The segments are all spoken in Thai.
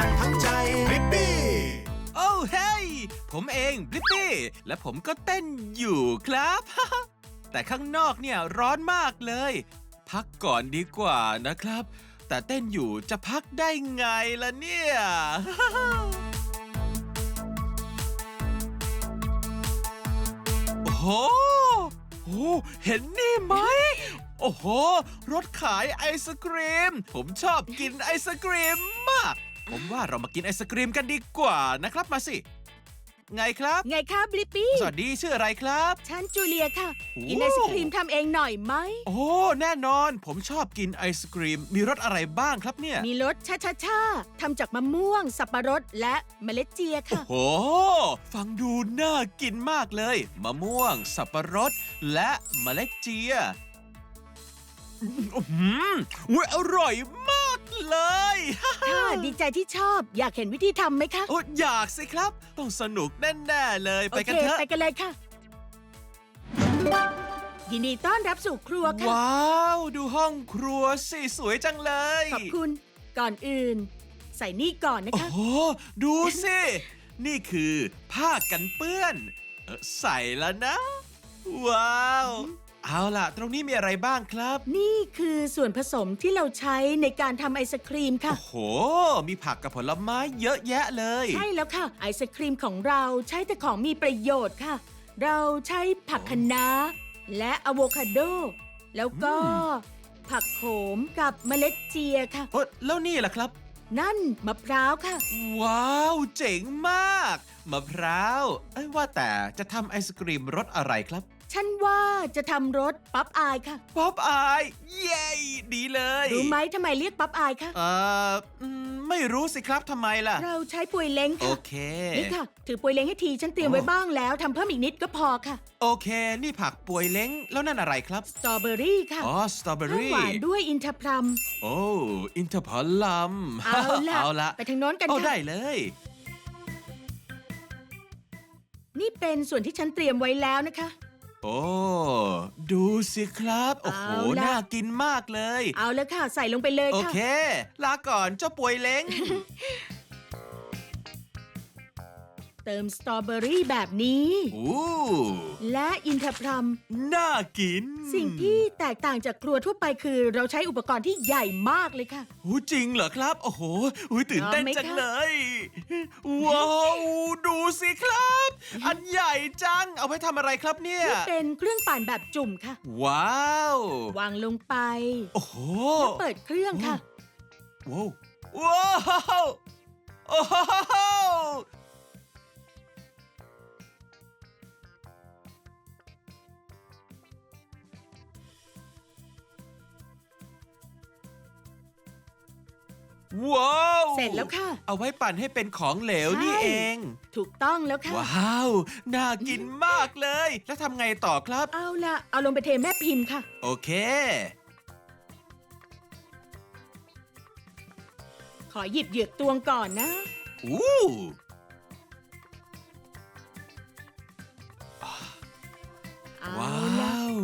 ยังทั้งใจริปปี้โอ้เฮ้ยผมเองบลิปปี้ และผมก็เต้นอยู่ครับ แต่ข้างนอกเนี่ยร้อนมากเลย พักก่อนดีกว่านะครับ แต่เต้นอยู่จะพักได้ไงล่ะเนี่ย โอ้โหโอ้โหเห็นนี่ไหม โอ้โห รถขายไอศกรีม ผมชอบกินไอศกรีมมาก ผมว่าเรามากินไอศกรีมกันดีกว่านะครับมาสิ ไงครับ ไงคะบลิปปี้สวัสดีชื่ออะไรครับ ฉันจูเลียค่ะโอ้กินไอศครีมทำเองหน่อยไหม โอ้ แน่นอน ผมชอบกินไอศกรีม มีรสอะไรบ้างครับเนี่ย มีรสชาชาชาทำจากมะม่วง สับปะรดและเมล็ดเจียโอ้ค่ะโหฟังดูน่ากินมากเลย มะม่วง สับปะรด และเมล็ดเจีย อื้อหืออุ๊ยอร่อยมาก เลย ค่ะดีใจที่ชอบอยากเห็นวิธีทำไหมคะ โอ้อยากสิครับ ต้องสนุกแน่ๆเลยโอไปเคกันเถอะไปกันเลยค่ะ ยินดีต้อนรับสู่ครัวค่ะ ว้าว ดูห้องครัวสิสวยจังเลยขอบคุณ ก่อนอื่น ใส่นี่ก่อนนะโอ้คะ โหดูสิ นี่คือผ้ากันเปื้อนเอ่อใส่แล้วนะ ว้าว เอาล่ะ ตรงนี้มีอะไรบ้างครับ นี่คือส่วนผสมที่เราใช้ในการทำไอศครีมค่ะ โอ้โห มีผักกับผลไม้เยอะแยะเลย ใช่แล้วค่ะ ไอศครีมของเราใช้แต่ของมีประโยชน์ค่ะ เราใช้ผักคะน้า และอะโวคาโด แล้วก็ ผักโขมกับเมล็ดเจียค่ะโอ้แล้วนี่ล่ะครับ นั่นมะพร้าวค่ะ ว้าว เจ๋งมาก มะพร้าว เอ้ยว่าแต่จะทำไอศกรีมรสอะไรครับ ฉันว่าจะทำรสป๊อปอายค่ะ ป๊อปอาย เย้ดีเลยรู้ไหมทำไมเรียกป๊อปอายคะเอ่ออืมไม่รู้สิครับทำไมล่ะ เราใช้ปุยเล้งโอค่ะ เค นี่ค่ะ ถือปุยเล้งให้ทีฉันเตรียมไว้โอ้บ้างแล้วทำเพิ่มอีกนิดก็พอค่ะ โอเค นี่ผักป่วยเล้งแล้วนั่นอะไรครับ สตรอเบอรี่ค่ะอ๋อ สตรอเบอเพิ่มรี่ หวานด้วยอินทผลัม โอ้ อินทผลัมเอาละเอาละไปทางโน้นกันโอ้ค่ะ ได้เลย นี่เป็นส่วนที่ฉันเตรียมไว้แล้วนะคะ โอ้ ดูสิครับ โอ้โห เอาล่ะ น่ากินมากเลย เอาแล้วค่ะ ใส่ลงไปเลยโอค่ะ เค ลาก่อนเจ้าป่วยเล้งเติมสตรอเบอรี่แบบนี้อู้และอินทผลัมน่ากิน สิ่งที่แตกต่างจากครัวทั่วไปคือ เราใช้อุปกรณ์ที่ใหญ่มากเลยค่ะหูจริงเหรอครับ โอ้โหอุ๊ยตื่นเต้นพร้อมไหมจังคะเลย ว้าว ดูสิครับ อันใหญ่จัง เอาไว้ทำอะไรครับเนี่ยนี่เป็นเครื่องปั่นแบบจุ่มค่ะ ว้าว วางลงไป โอ้โหเปิดเครื่องค่ะ ว้าวว้าวโอ้โห ว้าวเสร็จแล้วค่ะ เอาไว้ปั่นให้เป็นของเหลวนี่ใช่เอง ถูกต้องแล้วค่ะ ว้าว น่ากินมากเลย แล้วทำไงต่อครับ เอาละเอาลงไปเทแม่พิมพ์ค่ะ โอเค ขอหยิบเหยือกตวงก่อนนะ อู้เอาว้าละว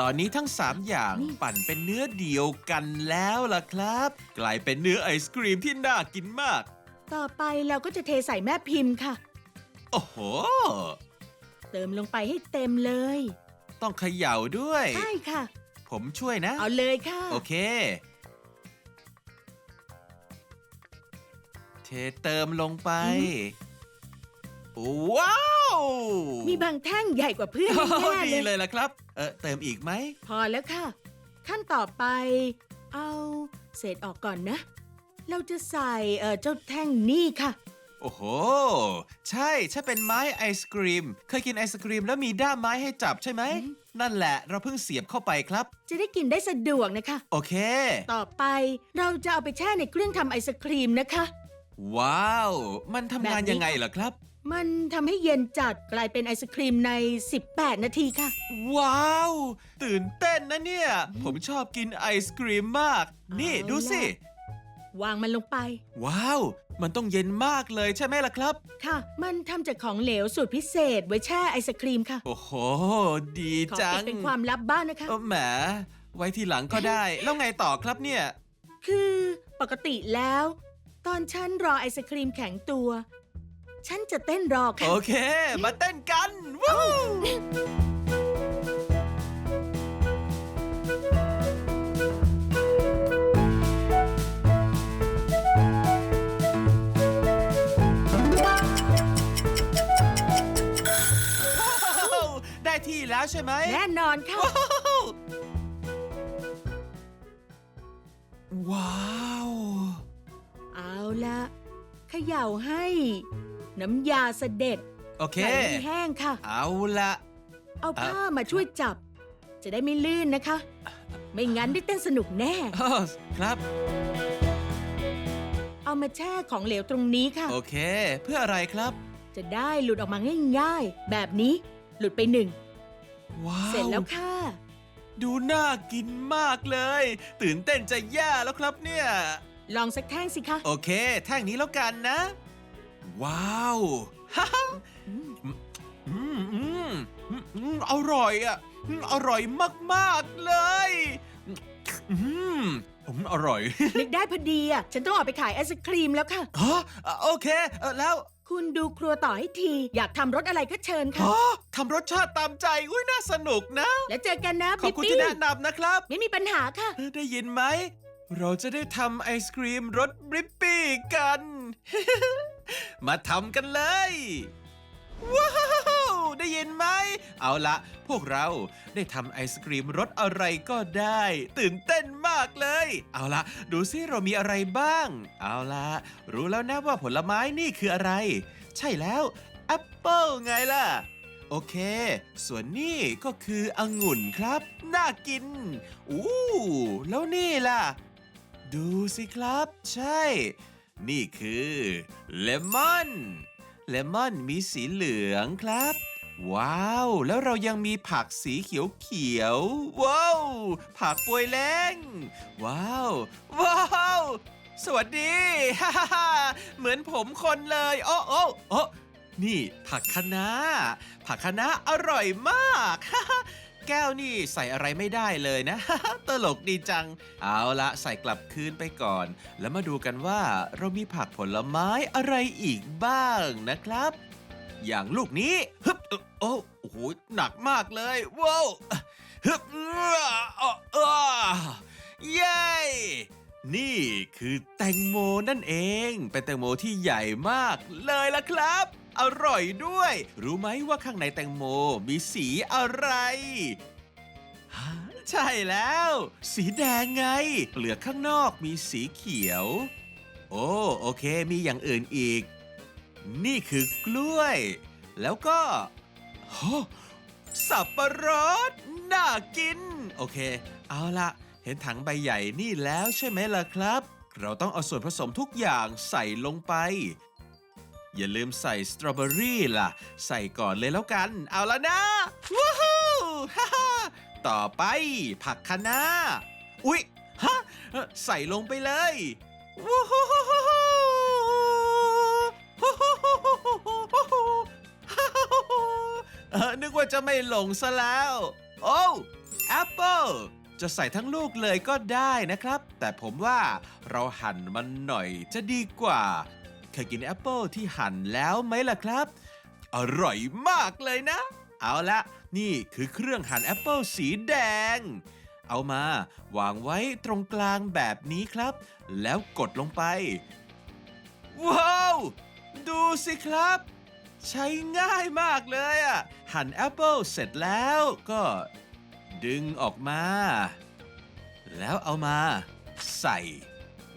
ตอนนี้ทั้ง 3 อย่างนี่ปั่นเป็นเนื้อเดียวกันแล้วล่ะครับ กลายเป็นเนื้อไอศครีมที่น่ากินมาก ต่อไปเราก็จะเทใส่แม่พิมพ์ค่ะ โอ้โห เติมลงไปให้เต็มเลย ต้องเขย่าด้วย ใช่ค่ะ ผมช่วยนะ เอาเลยค่ะ โอเค เทเติมลงไป ว้าว มีบางแท่งใหญ่กว่าเพื่อนโอ้แน่ๆดีเลเลย ยล่ะครับ เออเติมอีกไหม พอแล้วค่ะ ขั้นต่อไป เอาเศษออกก่อนนะ เราจะใส่เออเจ้าแท่งนี่ค่ะ โอ้โห ใช่ใช่เป็นไม้ไอศกรีม เคยกินไอศกรีมแล้วมีด้ามไม้ให้จับใช่ไหม นั่นแหละเราเพิ่งเสียบเข้าไปครับ จะได้กินได้สะดวกนะคะ โอเค ต่อไปเราจะเอาไปแช่ในเครื่องทำไอศครีมนะคะ ว้าว มันทำงานแบบนี้ ยังไงเหรอครับ มันทำให้เย็นจัดกลายเป็นไอศครีมใน 18 นาทีค่ะ ว้าว ตื่นเต้นนะเนี่ย ผมชอบกินไอศกรีมมาก นี่เอาดูสิ ล่ะ วางมันลงไป ว้าว มันต้องเย็นมากเลยใช่ไหมล่ะครับ ค่ะ มันทำจากของเหลวสูตรพิเศษไว้แช่ไอศครีมค่ะ โอ้โห ดีขอจัเก็งบเป็นความลับบ้านนะคะ เออแหม ไว้ทีหลังก็ได้ แล้วไงต่อครับเนี่ย คือปกติแล้ว ตอนฉันรอไอศครีมแข็งตัว ฉันจะเต้นรอค่ะ โอเค มาเต้นกัน วู้ว้าวได้ที่แล้วใช่ไหม แน่นอนค่ะ ว้าว เอาละเขย่าให้ น้ำยาเสด็จโอเค ไหลให้แห้งค่ะ เอาละเอาผ้ามาช่วยจับ จะได้ไม่ลื่นนะคะ ไม่งั้นได้เต้นสนุกแน่ อ้อครับ เอามาแช่ของเหลวตรงนี้ค่ะ โอเค เพื่ออะไรครับ จะได้หลุดออกมาง่ายๆ แบบนี้หลุดไปหนึ่ง ว้าวเสร็จแล้วค่ะ ดูน่ากินมากเลย ตื่นเต้นจะแย่แล้วครับเนี่ย ลองสักแท่งสิคะ โอเค แท่งนี้แล้วกันนะ ว้าวฮ่าอืมอืมอืมอร่อยอะอืมอร่อยมาก ๆ เลย อืมผมอร่อย นึกได้พอดีอะ ฉันต้องออกไปขายไอศครีมแล้วค่ะ ฮะโอเคเออแล้วคุณดูครัวต่อให้ที อยากทำรสอะไรก็เชิญค่ะ ฮะทำรสชาติตามใจ อุ้ยน่าสนุกนะ แล้วเจอกันนะขอบบิ๊คุณปี้ที่แนะนำนะครับ ไม่มีปัญหาค่ะ ได้ยินไหม เราจะได้ทำไอศครีมรสบริปปี้กัน มาทำกันเลย ว้าวได้ยินไหม เอาละพวกเราได้ทำไอศครีมรสอะไรก็ได้ ตื่นเต้นมากเลย เอาละดูซิเรามีอะไรบ้าง เอาละรู้แล้วนะว่าผลไม้นี่คืออะไร ใช่แล้วแอปเปิลไงล่ะโอเค ส่วนนี่ก็คือองุ่นครับ น่ากิน อู้ แล้วนี่ล่ะ ดูสิครับ ใช่ นี่คือเลมอนเลมอนมีสีเหลืองครับ ว้าว แล้วเรายังมีผักสีเขียวเขียว ว้าว ผักปวยแรงว้าว ว้าว สวัสดีฮ่าฮ่าเหมือนผมคนเลย โอ้โอ้โอ้นี่ผักคะน้าผักคะน้าอร่อยมาก แก้วนี่ใส่อะไรไม่ได้เลยนะ ตลกดีจัง เอาละใส่กลับคืนไปก่อน แล้วมาดูกันว่าเรามีผักผลไม้อะไรอีกบ้างนะครับ อย่างลูกนี้ฮึบโอ้โหหนักมากเลยว้าวฮึบเอื้อเอ่อเอ้อเย้นี่คือแตงโมนั่นเอง เป็นแตงโมที่ใหญ่มากเลยล่ะครับ อร่อยด้วย รู้ไหมว่าข้างในแตงโมมีสีอะไรฮะใช่แล้ว สีแดงไง เปลือกข้างนอกมีสีเขียว โอ้โอเค มีอย่างอื่นอีก นี่คือกล้วย แล้วก็สับปะรดน่ากิน โอเค เอาละเห็นถังใบใหญ่นี่แล้วใช่ไหมล่ะครับ เราต้องเอาส่วนผสมทุกอย่างใส่ลงไป อย่าลืมใส่สตรอเบอรี่ล่ะ ใส่ก่อนเลยแล้วกัน เอาละนะว้าวฮ่าต่อไปผักคะน้าอุ๊ยฮะใส่ลงไปเลยว้าวนึกว่าจะไม่หลงซะแล้ว โอ้แอปเปิลจะใส่ทั้งลูกเลยก็ได้นะครับ แต่ผมว่าเราหั่นมันหน่อยจะดีกว่า เคยกินแอปเปิลที่หั่นแล้วไหมล่ะครับ อร่อยมากเลยนะ เอาละนี่คือเครื่องหั่นแอปเปิลสีแดง เอามาวางไว้ตรงกลางแบบนี้ครับ แล้วกดลงไป ว้าว ดูสิครับ ใช้ง่ายมากเลยอะ หั่นแอปเปิลเสร็จแล้วก็ดึงออกมา แล้วเอามา ใส่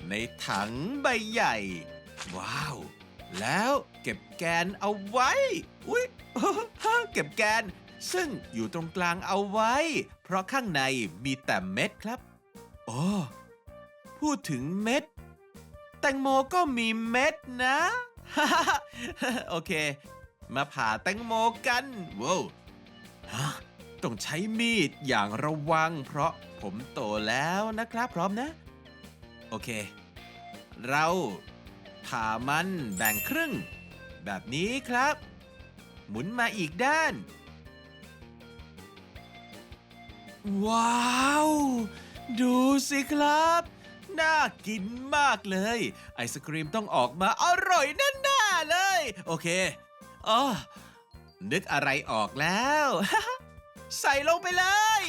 ในถังใบใหญ่ ว้าว แล้วเก็บแกนเอาไว้ อุ๊ยเก็บแกน ซึ่งอยู่ตรงกลางเอาไว้ เพราะข้างในมีแต่เม็ดครับโอ้พูดถึงเม็ด แตงโมก็มีเม็ดนะโอเค มาผ่าแตงโมกันว้าวต้องใช้มีดอย่างระวัง เพราะผมโตแล้วนะครับ พร้อมนะ โอเค เรา ผ่ามันแบ่งครึ่ง แบบนี้ครับ หมุนมาอีกด้าน ว้าว ดูสิครับ น่ากินมากเลย ไอศครีมต้องออกมาอร่อยแน่ๆเลย โอเคอ๋อนึกอะไรออกแล้ว ใส่ลงไปเลย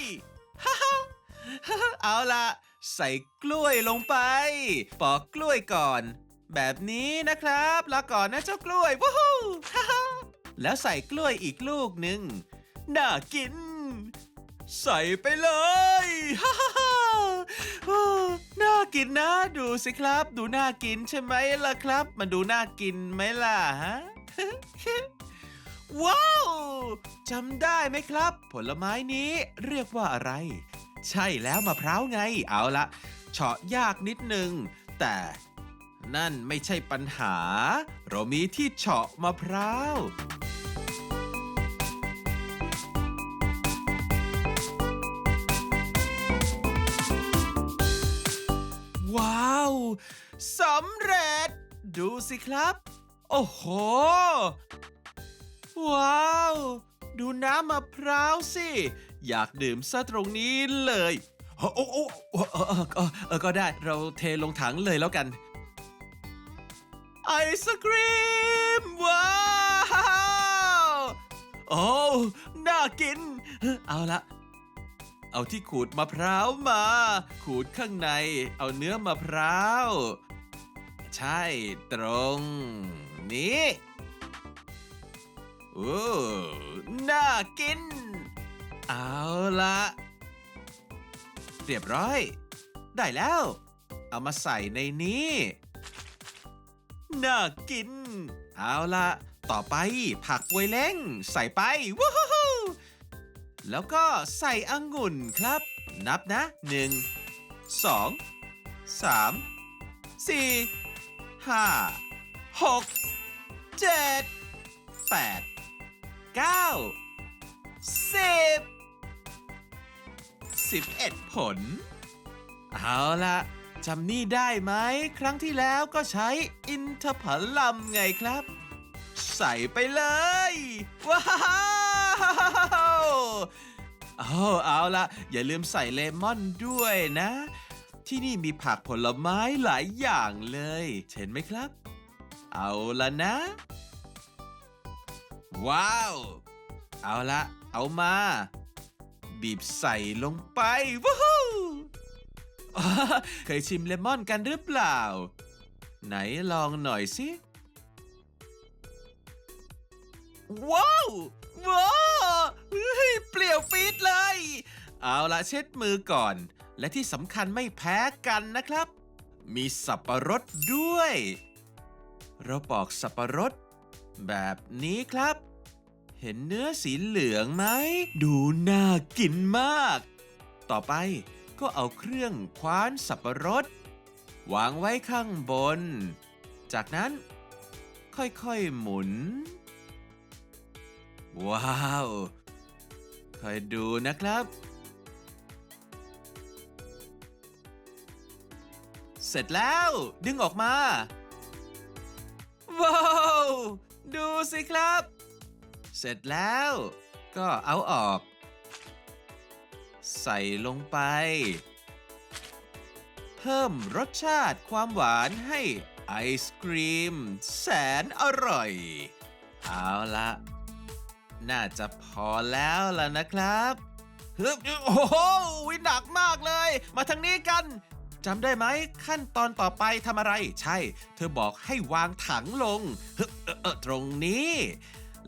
เอาล่ะใส่กล้วยลงไป ปอกกล้วยก่อน แบบนี้นะครับแล้วก่อนนะเจ้ากล้วยวู้ฮู้แล้วใส่กล้วยอีกลูกหนึ่งน่ากิน ใส่ไปเลยฮ่าฮ่าน่ากินนะดูสิครับ ดูน่ากินใช่ไหมล่ะครับ มันดูน่ากินไหมล่ะฮะว้าวจำได้ไหมครับ ผลไม้นี้เรียกว่าอะไร ใช่แล้วมะพร้าวไงเอาละเฉาะยากนิดนึง แต่ นั่นไม่ใช่ปัญหา เรามีที่เฉาะมะพร้าวว้าวสำเร็จ ดูสิครับ โอ้โห ว้าว ดูน้ำมะพร้าวสิ อยากดื่มซะตรงนี้เลย โอ้โอ้ก็ได้เราเทลงถังเลยแล้วกัน ไอศกรีม ว้าว โอ้น่ากิน เอาละเอาที่ขูดมะพร้าวมา ขูดข้างใน เอาเนื้อมะพร้าว ใช่ตรง นี้โอ้น่ากิน เอาละเรียบร้อย ได้แล้ว เอามาใส่ในนี้ น่ากิน เอาละต่อไปผักปวยเล้ง ใส่ไปวู้ฮู้ฮูแล้วก็ใส่องุ่นครับ นับนะหนึ่งสองสามสี่ห้าหกเจ็ดแปดเก้าสิบสิบเอ็ดผล เอาละ จำนี่ได้ไหม ครั้งที่แล้วก็ใช้อินทผลัมไงครับ ใส่ไปเลย ว้าวเอาเอาละอย่าลืมใส่เลมอนด้วยนะ ที่นี่มีผักผลไม้หลายอย่างเลย เห็นไหมครับ เอาละนะ ว้าว เอาละเอามา บีบใส่ลงไปว้าว เคยชิมเลมอนกันหรือเปล่า ไหนลองหน่อยสิ ว้าวว้าวเปลี่ยวฟีดเลย เอาละเช็ดมือก่อน และที่สำคัญไม่แพ้กันนะครับ มีสับปะรดด้วย เราปอกสับปะรด แบบนี้ครับ เห็นเนื้อสีเหลืองไหม ดูน่ากินมาก ต่อไป ก็เอาเครื่องคว้านสับปะรด วางไว้ข้างบน จากนั้นค่อยๆหมุน ว้าวคอยดูนะครับ เสร็จแล้วดึงออกมา ว้าว ดูสิครับ เสร็จแล้วก็เอาออก ใส่ลงไป เพิ่มรสชาติความหวานให้ไอศกรีม แสนอร่อย เอาละ น่าจะพอแล้วล่ะนะครับฮึบโอ้โหหนักมากเลย มาทางนี้กันจำได้ไหมขั้นตอนต่อไปทำอะไร ใช่ เธอบอกให้วางถังลงฮึบตรงนี้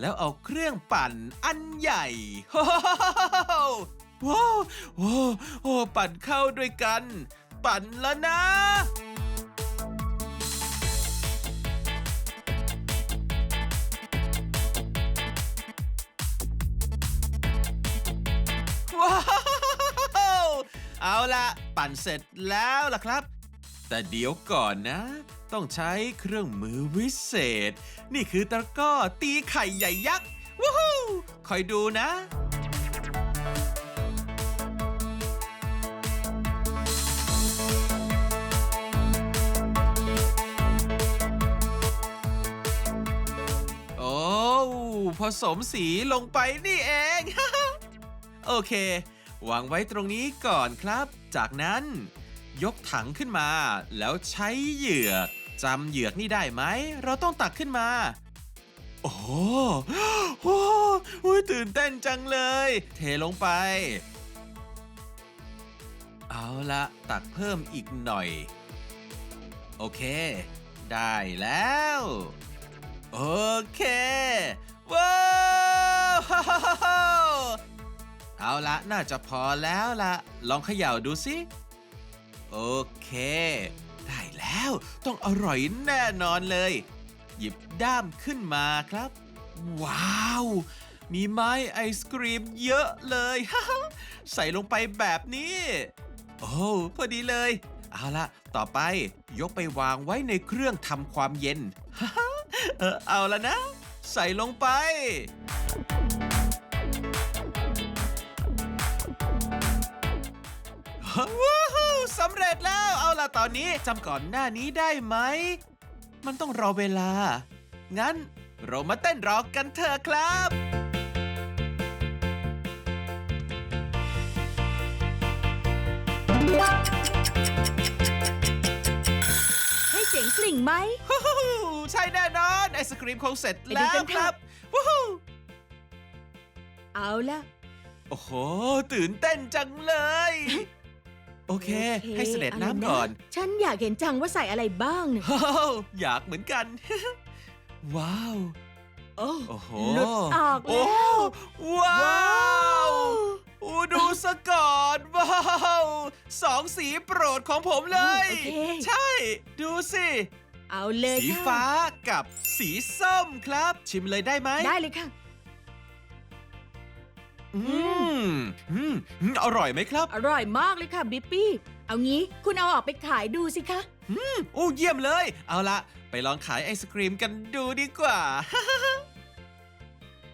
แล้วเอาเครื่องปั่นอันใหญ่ โอ้โหว้าวโอ้โอ้ปั่นเข้าด้วยกัน ปั่นแล้วนะว้าวเอาละปั่นเสร็จแล้วล่ะครับ แต่เดี๋ยวก่อนนะ ต้องใช้เครื่องมือวิเศษ นี่คือตะก้อตีไข่ใหญ่ยักษ์ว้าวคอยดูนะ ผสมสีลงไปนี่เอง โอเค วางไว้ตรงนี้ก่อนครับ จากนั้น ยกถังขึ้นมา แล้วใช้เหยือกจำเหยือกนี่ได้ไหม เราต้องตักขึ้นมา โอ้โหตื่นเต้นจังเลย เทลงไป เอาละตักเพิ่มอีกหน่อย โอเค ได้แล้ว โอเคว้าวเอาละน่าจะพอแล้วละลองเขย่าดูสิ โอเค ได้แล้วต้องอร่อยแน่นอนเลย หยิบด้ามขึ้นมาครับ ว้าว มีไม้ไอศกรีมเยอะเลยใส่ลงไปแบบนี้ โอ้พอดีเลย เอาละต่อไปยกไปวางไว้ในเครื่องทำความเย็น เออเอาละนะ ใส่ลงไป ว้าวสำเร็จแล้ว เอาล่ะตอนนี้จำก่อนหน้านี้ได้ไหม มันต้องรอเวลา งั้นเรามาเต้นรอกันเถอะครับให้เสียงกลิ่งไหม ฮู้ฮู้ใช่แน่นอนไอศครีมคงเสร็จไปดูแล้วกันคเถอะรับว้าวเอาละ โอ้โห ตื่นเต้นจังเลย โอเค ให้เสด็จน้ำก่อนะไระฉันอยากเห็นจังว่าใส่อะไรบ้างเนี่ยว้าวอยากเหมือนกัน ว้าว โอ้โอ้โหหลุดออกโอ้แล้วว้าวอู้ดูสะก่อนว้าวสองสีโปรดของผมเลยโอเคใช่ ดูสิ เอาเลยสีค่ะฟ้ากับสีส้มครับ ชิมเลยได้ไหมได้เลยค่ะ อืมอืมอืมอร่อยไหมครับ อร่อยมากเลยค่ะบิปปี้ เอางี้คุณเอาออกไปขายดูสิคะ โอ้เยี่ยมเลย เอาละไปลองขายไอศครีมกันดูดีกว่า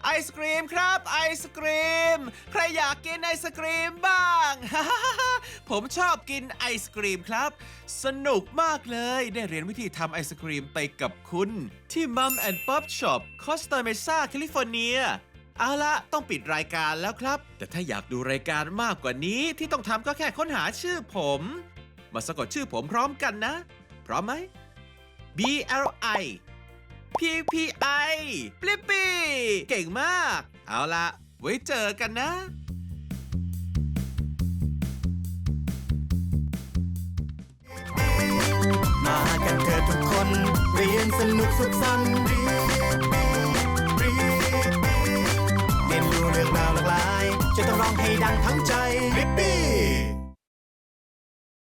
ไอศครีมครับ ไอศครีม ใครอยากกินไอศครีมบ้าง ผมชอบกินไอศครีมครับ สนุกมากเลยได้เรียนวิธีทำไอศครีมไปกับคุณ ที่ Mum and Pop Shop Costa Mesa แคลิฟอร์เนียเอาละต้องปิดรายการแล้วครับ แต่ถ้าอยากดูรายการมากกว่านี้ที่ต้องทำก็แค่ค้นหาชื่อผม มาสะกดชื่อผมพร้อมกันนะ พร้อมไหม B L I P P I ปลิปปี้เก่งมาก เอาละไว้เจอกันนะมากันเถิดทุกคน เรียนสนุกสุขสันต์เรียนเรียนเรียนรู้เรื่องราวหลากหลาย จะต้องร้องให้ดังทั้งใจริปปี้